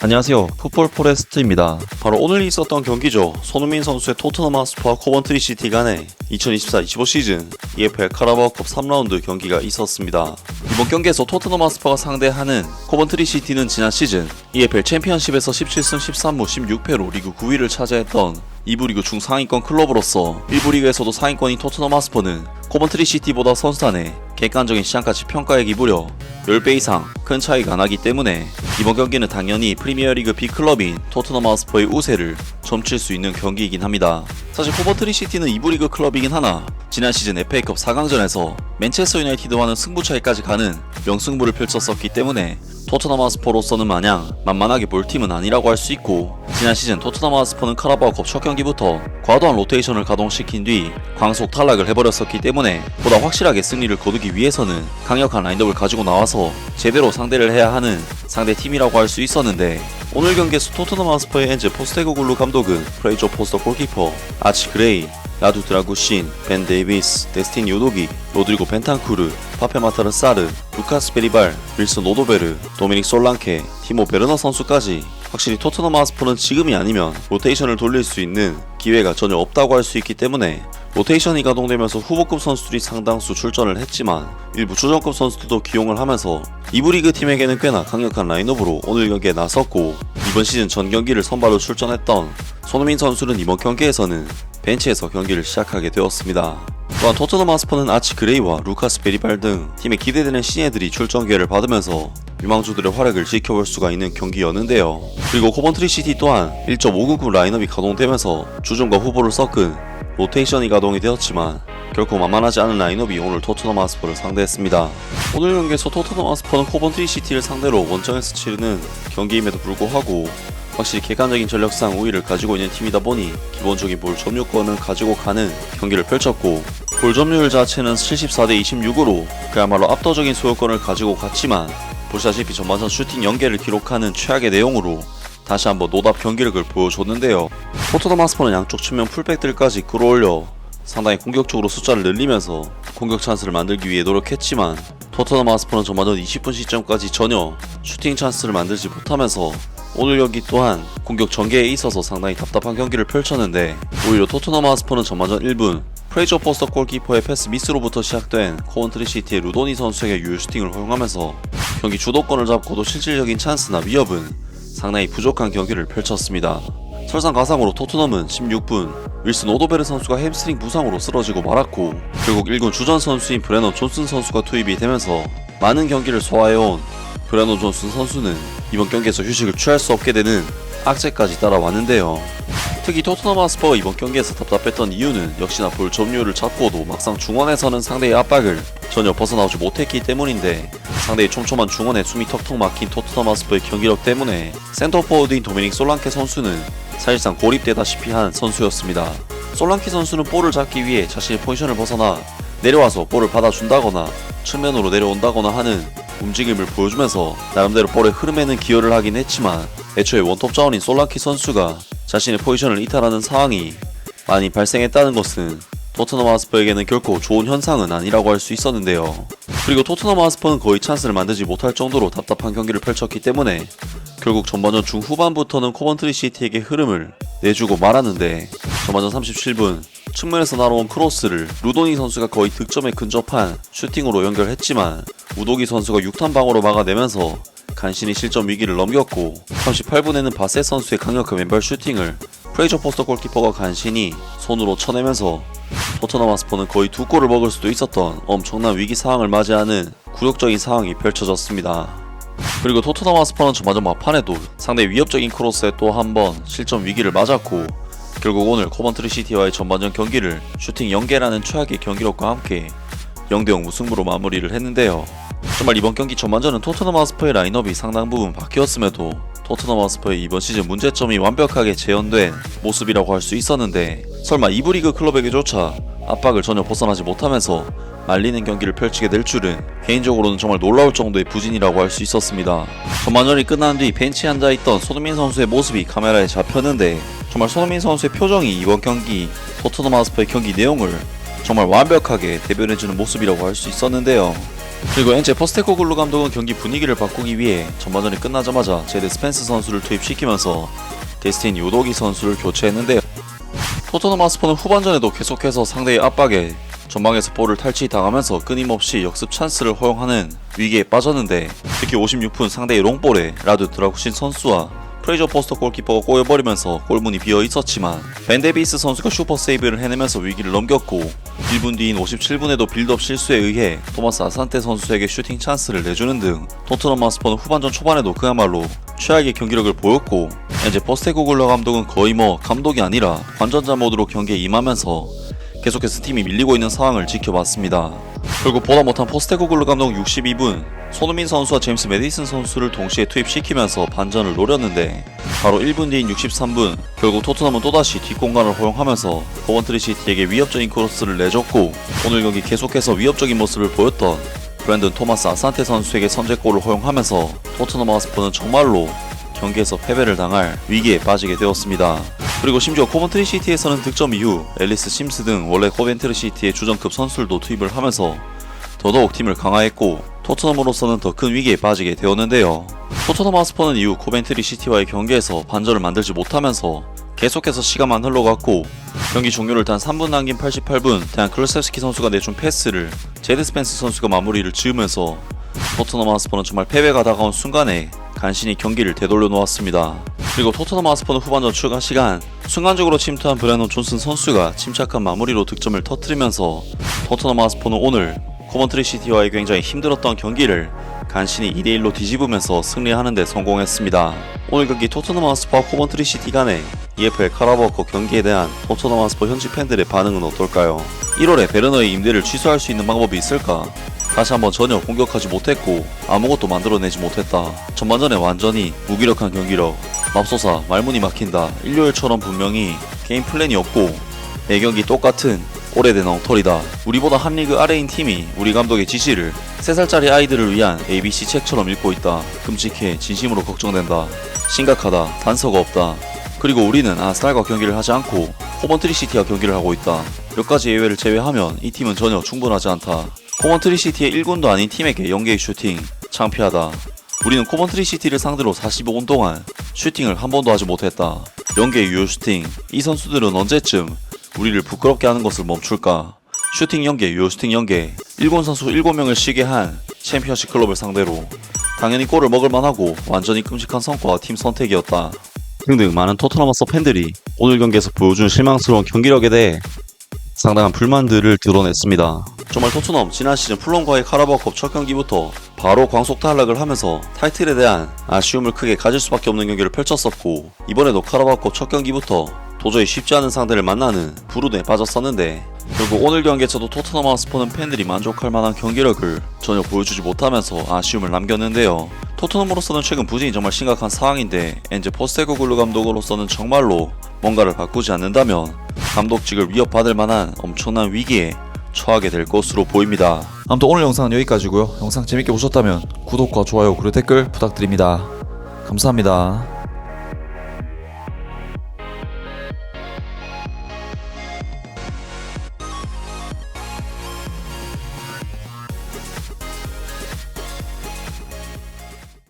안녕하세요. 풋볼 포레스트입니다. 바로 오늘 있었던 경기죠. 손흥민 선수의 토트넘 하스퍼와 코번트리 시티 간의 2024-25 시즌 EFL 카라바오컵 3라운드 경기가 있었습니다. 이번 경기에서 토트넘 하스퍼가 상대하는 코번트리 시티는 지난 시즌 EFL 챔피언십에서 17승 13무 16패로 리그 9위를 차지했던 2부 리그 중상위권 클럽으로서 1부 리그에서도 상위권인 토트넘 하스퍼는 코번트리 시티보다 선수단의 객관적인 시장가치 평가액이 무려 10배 이상 큰 차이가 나기 때문에 이번 경기는 당연히 프리미어리그 B클럽인 토트넘 하스퍼의 우세를 점칠 수 있는 경기이긴 합니다. 사실 코버트리 시티는 2부 리그 클럽이긴 하나 지난 시즌 FA컵 4강전에서 맨체스터 유나이티드와는 승부 차이까지 가는 명승부를 펼쳤었기 때문에 토트넘 하스퍼로서는 마냥 만만하게 볼 팀은 아니라고 할 수 있고 지난 시즌 토트넘 하스퍼는 카라바오컵 첫 경기부터 과도한 로테이션을 가동시킨 뒤 광속 탈락을 해버렸었기 때문에 보다 확실하게 승리를 거두기 위해서는 강력한 라인업을 가지고 나와서 제대로 상대를 해야 하는 상대 팀이라고 할 수 있었는데 오늘 경기에서 토트넘 하스퍼의 엔즈 포스테고글루 감독은 프레이저 포스터 골키퍼 아치 그레이 야두 드라구신, 벤 데이비스, 데스틴 요도기, 로드리고 벤탄쿠르, 파페마타르 사르, 루카스 베리발, 윌슨 오도베르, 도미닉 솔랑케, 티모 베르너 선수까지 확실히 토트넘 하스퍼는 지금이 아니면 로테이션을 돌릴 수 있는 기회가 전혀 없다고 할 수 있기 때문에 로테이션이 가동되면서 후보급 선수들이 상당수 출전을 했지만 일부 주전급 선수들도 기용을 하면서 2부 리그 팀에게는 꽤나 강력한 라인업으로 오늘 경기에 나섰고 이번 시즌 전 경기를 선발로 출전했던 손흥민 선수는 이번 경기에서는 벤치에서 경기를 시작하게 되었습니다. 또한 토트넘 하스퍼는 아치 그레이와 루카스 베리발 등 팀에 기대되는 신예들이 출전 기회를 받으면서 유망주들의 활약을 지켜볼 수가 있는 경기였는데요. 그리고 코번트리 시티 또한 1.599 라인업이 가동되면서 주전과 후보를 섞은 로테이션이 가동이 되었지만 결코 만만하지 않은 라인업이 오늘 토트넘 하스퍼를 상대했습니다. 오늘 경기에서 토트넘 하스퍼는 코번트리 시티를 상대로 원정에서 치르는 경기임에도 불구하고 확실히 객관적인 전력상 우위를 가지고 있는 팀이다 보니 기본적인 볼 점유권을 가지고 가는 경기를 펼쳤고 볼 점유율 자체는 74대 26으로 그야말로 압도적인 소유권을 가지고 갔지만 보시다시피 전반전 슈팅 연계를 기록하는 최악의 내용으로 다시 한번 노답 경기력을 보여줬는데요. 토트넘 하스퍼는 양쪽 측면 풀백들까지 끌어올려 상당히 공격적으로 숫자를 늘리면서 공격 찬스를 만들기 위해 노력했지만 토트넘 하스퍼는 전반전 20분 시점까지 전혀 슈팅 찬스를 만들지 못하면서 오늘 경기 또한 공격 전개에 있어서 상당히 답답한 경기를 펼쳤는데 오히려 토트넘 하스퍼는 전반전 1분 프레이저 포스터 골키퍼의 패스 미스로부터 시작된 코원트리 시티의 루도니 선수에게 유효 슈팅을 허용하면서 경기 주도권을 잡고도 실질적인 찬스나 위협은 상당히 부족한 경기를 펼쳤습니다. 설상가상으로 토트넘은 16분 윌슨 오도베르 선수가 햄스트링 부상으로 쓰러지고 말았고 결국 1군 주전 선수인 브레넌 존슨 선수가 투입이 되면서 많은 경기를 소화해온 브레넌 존슨 선수는 이번 경기에서 휴식을 취할 수 없게 되는 악재까지 따라왔는데요. 특히 토트넘 하스퍼가 이번 경기에서 답답했던 이유는 역시나 볼 점유율을 잡고도 막상 중원에서는 상대의 압박을 전혀 벗어나오지 못했기 때문인데 상대의 촘촘한 중원에 숨이 턱턱 막힌 토트넘 하스퍼의 경기력 때문에 센터포워드인 도미닉 솔랑케 선수는 사실상 고립되다시피 한 선수였습니다. 솔랑케 선수는 볼을 잡기 위해 자신의 포지션을 벗어나 내려와서 볼을 받아준다거나 측면으로 내려온다거나 하는 움직임을 보여주면서 나름대로 볼의 흐름에는 기여를 하긴 했지만 애초에 원톱 자원인 솔랑키 선수가 자신의 포지션을 이탈하는 상황이 많이 발생했다는 것은 토트넘 하스퍼에게는 결코 좋은 현상은 아니라고 할 수 있었는데요. 그리고 토트넘 하스퍼는 거의 찬스를 만들지 못할 정도로 답답한 경기를 펼쳤기 때문에 결국 전반전 중후반부터는 코번트리 시티에게 흐름을 내주고 말았는데 전반전 37분 측면에서 날아온 크로스를 루도니 선수가 거의 득점에 근접한 슈팅으로 연결했지만 우도기 선수가 6탄 방어로 막아내면서 간신히 실점 위기를 넘겼고 38분에는 바세 선수의 강력한 왼발 슈팅을 프레이저 포스터 골키퍼가 간신히 손으로 쳐내면서 토트넘 하스퍼는 거의 두 골을 먹을 수도 있었던 엄청난 위기 상황을 맞이하는 굴욕적인 상황이 펼쳐졌습니다. 그리고 토트넘 하스퍼는 전반전 막판에도 상대 위협적인 크로스에 또 한 번 실점 위기를 맞았고 결국 오늘 코번트리 시티와의 전반전 경기를 슈팅 연계라는 최악의 경기력과 함께 0대0 무승부로 마무리를 했는데요. 정말 이번 경기 전반전은 토트넘 하스퍼의 라인업이 상당 부분 바뀌었음에도 토트넘 하스퍼의 이번 시즌 문제점이 완벽하게 재현된 모습이라고 할 수 있었는데 설마 2부 리그 클럽에게조차 압박을 전혀 벗어나지 못하면서 말리는 경기를 펼치게 될 줄은 개인적으로는 정말 놀라울 정도의 부진이라고 할 수 있었습니다. 전반전이 끝난 뒤 벤치에 앉아있던 손흥민 선수의 모습이 카메라에 잡혔는데 정말 손흥민 선수의 표정이 이번 경기 토트넘 하스퍼의 경기 내용을 정말 완벽하게 대변해주는 모습이라고 할 수 있었는데요. 그리고 엔제 포스테코 글루 감독은 경기 분위기를 바꾸기 위해 전반전이 끝나자마자 제드 스펜스 선수를 투입시키면서 데스틴 요도기 선수를 교체했는데요. 토트넘 하스퍼는 후반전에도 계속해서 상대의 압박에 전방에서 볼을 탈취당하면서 끊임없이 역습 찬스를 허용하는 위기에 빠졌는데 특히 56분 상대의 롱볼에 라드 드라구신 선수와 프레이저 포스터 골키퍼가 꼬여버리면서 골문이 비어 있었지만 벤데비스 선수가 슈퍼 세이브를 해내면서 위기를 넘겼고 1분 뒤인 57분에도 빌드업 실수에 의해 토마스 아산테 선수에게 슈팅 찬스를 내주는 등 토트넘 마스퍼는 후반전 초반에도 그야말로 최악의 경기력을 보였고 이제 포스테코글러 감독은 거의 뭐 감독이 아니라 관전자 모드로 경기에 임하면서 계속해서 팀이 밀리고 있는 상황을 지켜봤습니다. 그리고 보다 못한 포스테코글루 감독 62분 손흥민 선수와 제임스 메디슨 선수를 동시에 투입시키면서 반전을 노렸는데 바로 1분 뒤인 63분 결국 토트넘은 또다시 뒷공간을 허용하면서 코번트리 시티에게 위협적인 크로스를 내줬고 오늘 경기 계속해서 위협적인 모습을 보였던 브랜든 토마스 아산테 선수에게 선제골을 허용하면서 토트넘 하스퍼는 정말로 경기에서 패배를 당할 위기에 빠지게 되었습니다. 그리고 심지어 코벤트리 시티에서는 득점 이후 앨리스 심스 등 원래 코벤트리 시티의 주전급 선수들도 투입을 하면서 더더욱 팀을 강화했고 토트넘으로서는 더 큰 위기에 빠지게 되었는데요. 토트넘 하스퍼는 이후 코벤트리 시티와의 경기에서 반전을 만들지 못하면서 계속해서 시간만 흘러갔고 경기 종료를 단 3분 남긴 88분 대한 클루세스키 선수가 내준 패스를 제드 스펜스 선수가 마무리를 지으면서 토트넘 하스퍼는 정말 패배가 다가온 순간에 간신히 경기를 되돌려 놓았습니다. 그리고 토트넘 하스퍼는 후반전 추가 시간 순간적으로 침투한 브레논 존슨 선수가 침착한 마무리로 득점을 터뜨리면서 토트넘 하스퍼는 오늘 코먼트리 시티와의 굉장히 힘들었던 경기를 간신히 2대1로 뒤집으면서 승리하는 데 성공했습니다. 오늘 경기 토트넘 하스퍼와 코먼트리 시티 간의 EFL 카라바오컵 경기에 대한 토트넘 하스퍼 현지 팬들의 반응은 어떨까요? 1월에 베르너의 임대를 취소할 수 있는 방법이 있을까? 다시 한번 전혀 공격하지 못했고 아무것도 만들어내지 못했다. 전반전에 완전히 무기력한 경기력. 맙소사 말문이 막힌다. 일요일처럼 분명히 게임 플랜이 없고 매경기 똑같은 오래된 엉터리다. 우리보다 한 리그 아래인 팀이 우리 감독의 지시를 3살짜리 아이들을 위한 ABC 책처럼 읽고 있다. 끔찍해. 진심으로 걱정된다. 심각하다. 단서가 없다. 그리고 우리는 아스날과 경기를 하지 않고 코먼트리 시티와 경기를 하고 있다. 몇 가지 예외를 제외하면 이 팀은 전혀 충분하지 않다. 코먼트리 시티의 1군도 아닌 팀에게 0개의 슈팅 창피하다. 우리는 코먼트리 시티를 상대로 45분 동안 슈팅을 한 번도 하지 못했다. 0개의 유효 슈팅. 이 선수들은 언제쯤 우리를 부끄럽게 하는 것을 멈출까? 슈팅 0개, 유효 슈팅 0개. 1군 선수 7명을 쉬게 한 챔피언십 클럽을 상대로 당연히 골을 먹을 만하고 완전히 끔찍한 성과와 팀 선택이었다. 등등 많은 토트넘어서 팬들이 오늘 경기에서 보여준 실망스러운 경기력에 대해 상당한 불만들을 드러냈습니다. 정말 토트넘 지난 시즌 풀럼과의 카라바오컵 첫 경기부터 바로 광속 탈락을 하면서 타이틀에 대한 아쉬움을 크게 가질 수밖에 없는 경기를 펼쳤었고 이번에도 카라바오컵 첫 경기부터 도저히 쉽지 않은 상대를 만나는 불운에 빠졌었는데 결국 오늘 경기에서도 토트넘 하스퍼는 팬들이 만족할 만한 경기력을 전혀 보여주지 못하면서 아쉬움을 남겼는데요. 토트넘으로서는 최근 부진이 정말 심각한 상황인데 엔제 포스테코글루 감독으로서는 정말로 뭔가를 바꾸지 않는다면 감독직을 위협받을 만한 엄청난 위기에 처하게 될 것으로 보입니다. 아무튼 오늘 영상은 여기까지고요. 영상 재밌게 보셨다면 구독과 좋아요 그리고 댓글 부탁드립니다. 감사합니다.